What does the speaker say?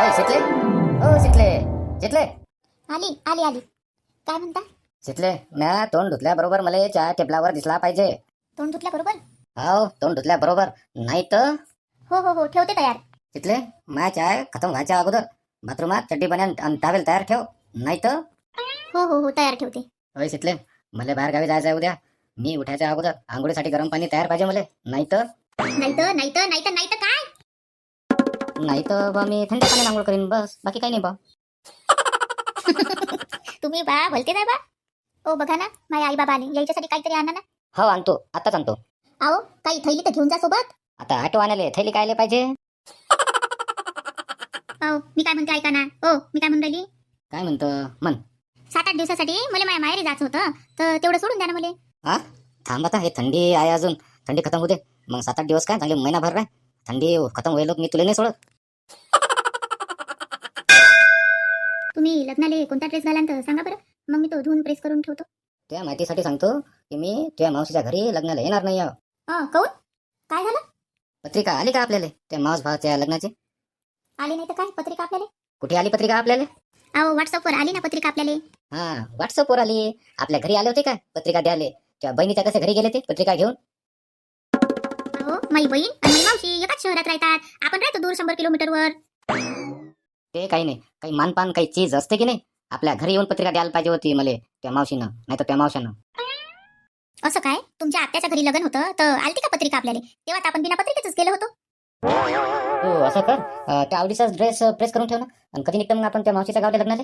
अय शितले ओ शितले शितले आली आली आली. काय म्हणता शितले म्या तोंड धुतल्याबरोबर मला चहा टेबलावर दिसला पाहिजे. तोंड धुतल्या बरोबर? हो तोंड धुतल्याबरोबर नाही तर? हो हो हो ठेवते तयार. शितले माझ्या चाय खतम व्हायच्या अगोदर बाथरूमात चड्डी बन्यान आणि टावेल तयार ठेव. नाही तर? हो हो हो तयार ठेवते. अय शितले मला बाहेर गावी जायचं आहे उद्या. मी उठायच्या अगोदर आंघोळीसाठी गरम पाणी तयार पाहिजे मला. नाही तर? नाही तर नाही तर नाही तर नाही तर नाही तर बा मी थंड पाण्याने आंघोळ करीन बस बाकी काही नाही बा तुम्ही बा भलते नाही बा ओ बघा ना माझ्या आई बाबा आले यायच्यासाठी काहीतरी आणा ना हो आणतो आताच आणतो आओ काही थैली तर घेऊन जा सोबत आता ऑटो आणाले थैली कायले पाहिजे हो मी काय म्हणते ऐका ना ओ मी काय म्हणून राहिली काय म्हणतो मन सात आठ दिवसासाठी मला माझ्या माहेरी जायचं होतं तर तेवढं सोडून द्या ना मला थांब आता हे थंडी आहे अजून थंडी खतम होते मग सात आठ दिवस काय चांगले महिनाभर काय थंडी खतम होईल मी तुला नाही सोडत लग्नाले कोणता ड्रेस घालान तर सांगा बरं. मग मी तो धुवून प्रेस करून ठेवतो. त्या माहितीसाठी सांगतो की मी तुझ्या मावशीच्या घरी लग्नाला येणार नाही आहे. अ काऊन? काय झालं? पत्रिका आली का आपल्याला? त्या मावस भावाच्या लग्नाची. आली नाही तर काय? पत्रिका आपल्याला? कुठे आली पत्रिका आपल्याला? अहो व्हॉट्सअपवर आली ना पत्रिका आपल्याला. हा व्हॉट्सअपवर आली. आपल्या घरी आले होते का पत्रिका द्याले त्या बहिणीच्या कसे घरी गेले ते? पत्रिका घेऊन. अहो माई बहीण आणि माई मावशी एकाच शहरात राहतात. आपण राहतो दूर शंभर किलोमीटरवर. ते काही नाही. काही मानपान काही चीज असते की नाही? आपल्या घरी येऊन पत्रिका द्यायला पाहिजे होती मला त्या मावशीनं. नाही तर त्या मावशानं असं काय? तुमच्या आत्याच्या घरी लग्न होतं तर आलती का पत्रिका आपल्याला? तेव्हा तर आपण बिना पत्रिकेच गेलो होतो. हो असं कर. अं, त्या आवडीचा ड्रेस प्रेस करून ठेव ना. आणि कधी निघतं मग आपण त्या मावशीच्या गावाला लग्नाले?